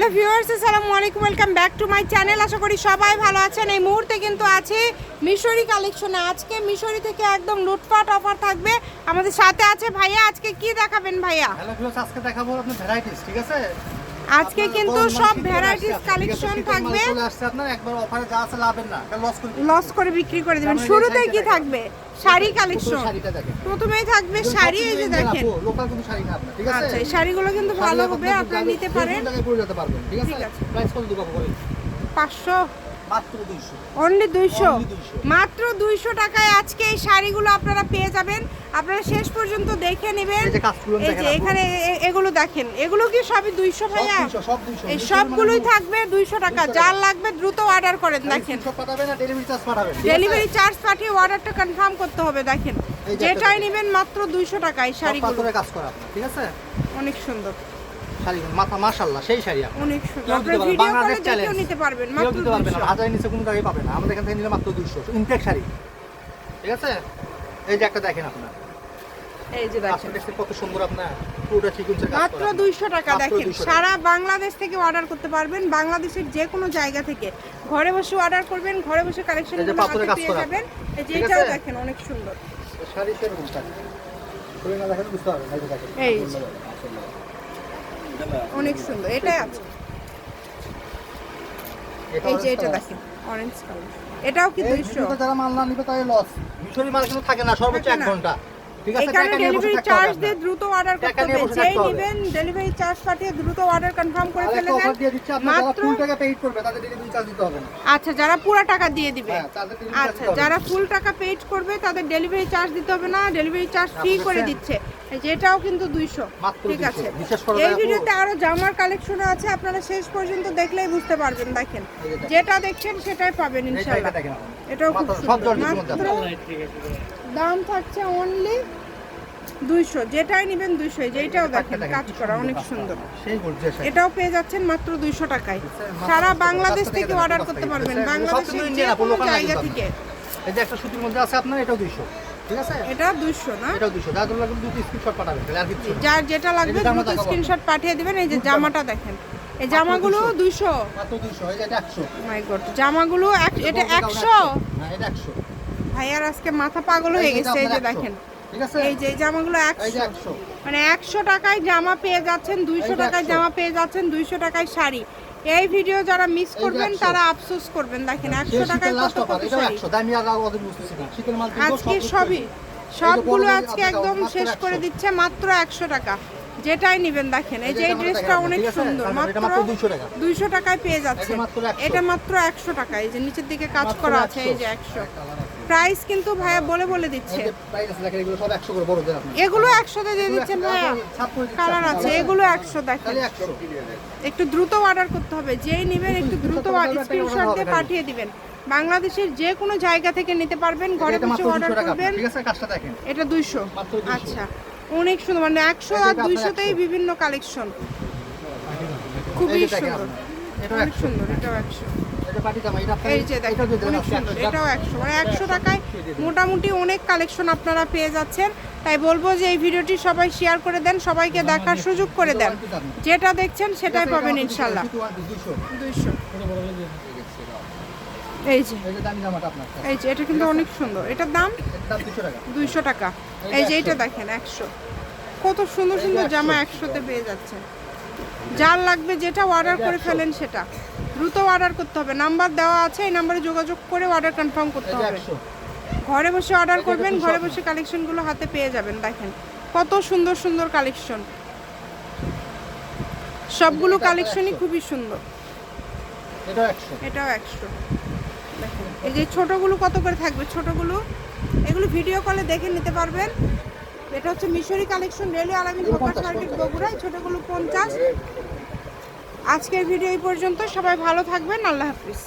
Hello viewers, আসসালামু আলাইকুম, welcome back to my channel. আশা করি সবাই ভালো আছেন। এই মুহূর্তে কিন্তু আছে মিশরি কালেকশনে। আজকে মিশরি থেকে একদম লুটপাট অফার থাকবে। আমাদের সাথে আছে ভাইয়া। আজকে কি দেখাবেন ভাইয়া? হ্যালো ভিউয়ার্স, আজকে দেখাবো আপনি ভ্যারাইটিস ঠিক আছে? আজকে কিন্তু সব ভ্যারাইটিস? কালেকশন থাকবে। চলে আসছে আপনার একবার অফারে যা আছে লাভের না লস করে বিক্রি করে দেবেন। শুরুতে কি থাকবে? শাড়ি কালেকশন। প্রথমেই থাকবে শাড়ি এই যে দেখেন। লোকাল কোনো শাড়ি না ঠিক আছে? আচ্ছা এই শাড়িগুলো কিন্তু ভালো হবে আপনারা নিতে পারেন। ঠিক আছে? প্রাইস কত দেবো বলেন? পাঁচশো। মাত্র 200 অনলি দুইশো। Only 200 মাত্র দুইশো টাকায় আজকে এই শাড়িগুলো আপনারা পেয়ে যাবেন। আপনারা শেষ পর্যন্ত দেখে নেবেন। এই যে যে। এখানে এগুলো দেখেন। এগুলো কি সবই দুইশো ভাইয়া? 200 সব 200 এই সবগুলোই মানে থাকবে দুইশো টাকা। 200 যার লাগবে দ্রুত অর্ডার করেন দেখেন। ডেলিভারি চার্জ পাঠিয়ে অর্ডারটা কনফার্ম করতে হবে দেখেন। যে যেটাই। নেবেন মাত্র দুইশো টাকা এই শাড়িগুলো। কাজ করা ঠিক আছে? অনেক সুন্দর। শাড়িগুলো মাথা মাশাআল্লাহ সেই শাড়ি অনেক সুন্দর। বাংলাদেশ নিতে পারবেন মাত্র দিতে পারবে না হাজারের নিচে কোনো জায়গায় পাবে না। আমাদের এখান থেকে নিলে মাত্র দুইশো। ইনটেক শাড়ি। ঠিক আছে? এই যে একটা দেখেন আপনার। এই যে দেখেন। কত সুন্দর আপনার পুরোটা সিকুয়েন্সের কাজ মাত্র করা। দুইশো টাকা দেখেন। সারা বাংলাদেশ থেকে অর্ডার করতে পারবেন বাংলাদেশের যে কোনো জায়গা থেকে। ঘরে বসে অর্ডার করবেন ঘরে বসে কালেকশন এই যে পেয়ে যাবেন। এই যে এটাও দেখেন অনেক সুন্দর। শাড়ি সেরকম শাড়ি খুলে না দেখেন বুঝতে পারবেন। এই দেখেন। এই যে। অনেক সুন্দর এটাই আছে। এই যে এটা। দেখেন অরেঞ্জ কালার এটাও কি এই দুইশো? ভিডিওতে যারা মাল না নিবে তাই লস মিশরি মাল কিন্তু থাকে না সর্বোচ্চ থাকে এক ঘণ্টা। ঠিক আছে এখানে ডেলিভারি চার্জ দিয়ে দ্রুত অর্ডার করতে হবে। যেই নেবেন ডেলিভারি চার্জ পাঠিয়ে দ্রুত অর্ডার কনফার্ম করে ফেলে দেন। মাত্র টাকা পেইড করবে তাদের ডেলিভারি চার্জ দিতে হবে না। আচ্ছা যারা পুরো টাকা দিয়ে দিবে। হ্যাঁ আচ্ছা যারা ফুল টাকা পেড করবে তাদের ডেলিভারি চার্জ দিতে হবে না ডেলিভারি চার্জ ফ্রি করে দিচ্ছে। এই যে এটাও কিন্তু দুইশো। ঠিক আছে। এই ভিডিওতে আরও জামার কালেকশন আছে আপনারা শেষ পর্যন্ত দেখলেই বুঝতে পারবেন দেখেন। যেটা দেখছেন সেটাই পাবেন আপনি। এটাও খুব সুন্দর। মাত্র দাম থাকছে অনলি দুইশো। যেটাই নেবেন দুইশো। যেটাও দেখেন কাজ করা অনেক সুন্দর। এটাও পেয়ে যাচ্ছেন মাত্র দুইশো টাকায়। সারা বাংলাদেশ থেকে অর্ডার করতে পারবেন। বাংলাদেশের যে কোনো জায়গা থেকে। এই যে একটা সুতির মধ্যে আছে আপনার এটাও দুইশো। এটা না? লাগবে দুটো স্ক্রিনশট পাঠাবেন আর কিছু যার যেটা লাগবে এই যে জামা দ্রুত দেখাবো স্ক্রিনশট পাঠিয়ে দিবেন। এই যে জামাটা দেখেন। এই জামাগুলো 200 দুইশো। মাত্র দুইশো এই যে এটা মাই গড জামাগুলো একশো। ভাইয়ার আজকে মাথা পাগল হয়ে গেছে এই যে দেখেন 100 ঠিক আছে এই যে জামাগুলো একশো মানে একশো টাকায় জামা পেয়ে যাচ্ছেন দুইশো টাকায় জামা পেয়ে যাচ্ছেন দুইশো টাকায় শাড়ি এই ভিডিও যারা মিস করবেন তারা আফসোস করবেন দেখেন একশো টাকায় কত কত শাড়ি আজকে সবই সবগুলো আজকে একদম শেষ করে দিচ্ছে মাত্র একশো টাকা যেটাই নেবেন দেখেন এই যে এই ড্রেসটা অনেক সুন্দর মাত্র মাত্র 200 টাকা। দুইশো টাকায় পেয়ে যাচ্ছে এটা মাত্র 100 এটা মাত্র একশো টাকা এই যে নিচের দিকে কাজ করা আছে এই যে একশো প্রাইস কিন্তু ভাইয়া বলে বলে দিচ্ছে। এগুলো একশোতে দিয়ে দিচ্ছেন ভাইয়া। কালার আছে এগুলো একশো দেখেন। একটু দ্রুত অর্ডার করতে হবে যেই নেবেন একটু দ্রুত স্ক্রিনশট দিয়ে পাঠিয়ে দিবেন। বাংলাদেশের যে কোনো জায়গা থেকে নিতে পারবেন ঘরে বসে অর্ডার করবেন। এটা দুইশো। আচ্ছা অনেক সুন্দর মানে একশো আর দুইশোতেই বিভিন্ন কালেকশন খুবই সুন্দর। অনেক সুন্দর এটাও একশো। এই যে দেখেন এটাও দিয়ে দেন অনেক আপনি সুন্দর 100 এটাও একশো মানে একশো টাকায় মোটামুটি অনেক কালেকশন আপনারা পেয়ে যাচ্ছেন। তাই বলব যে এই ভিডিওটি সবাই শেয়ার করে দেন সবাইকে দেখার সুযোগ করে দেন। যেটা দেখছেন সেটাই পাবেন ইনশাল্লাহ দুইশো এই যে। এই এটা কিন্তু অনেক সুন্দর। এটার দাম? দুইশো টাকা। এই যে এইটা দেখেন একশো। কত সুন্দর সুন্দর জামা একশোতে পেয়ে যাচ্ছে যার লাগবে যেটা অর্ডার করে ফেলেন সেটা। দ্রুত অর্ডার করতে হবে। নাম্বার দেওয়া আছে এই নাম্বারে যোগাযোগ করে অর্ডার কনফার্ম করতে হবে। ঘরে বসে অর্ডার করবেন ঘরে বসে কালেকশনগুলো হাতে পেয়ে যাবেন দেখেন। কত সুন্দর সুন্দর কালেকশন সবগুলো কালেকশনই খুবই সুন্দর। এটাও একশো। এটাও একশো। দেখেন এই যে ছোটগুলো কত করে থাকবে? ছোটগুলো এগুলো ভিডিও কলে দেখে নিতে পারবেন। এটা হচ্ছে মিশরি কালেকশন রেলওয়ে আলামিন এগুলো ফোকাস 50, মার্কেট 50 বগুড়ায় ছোটগুলো পঞ্চাশ। আজকের ভিডিও এই পর্যন্ত। সবাই ভালো থাকবেন। আল্লাহ হাফিজ।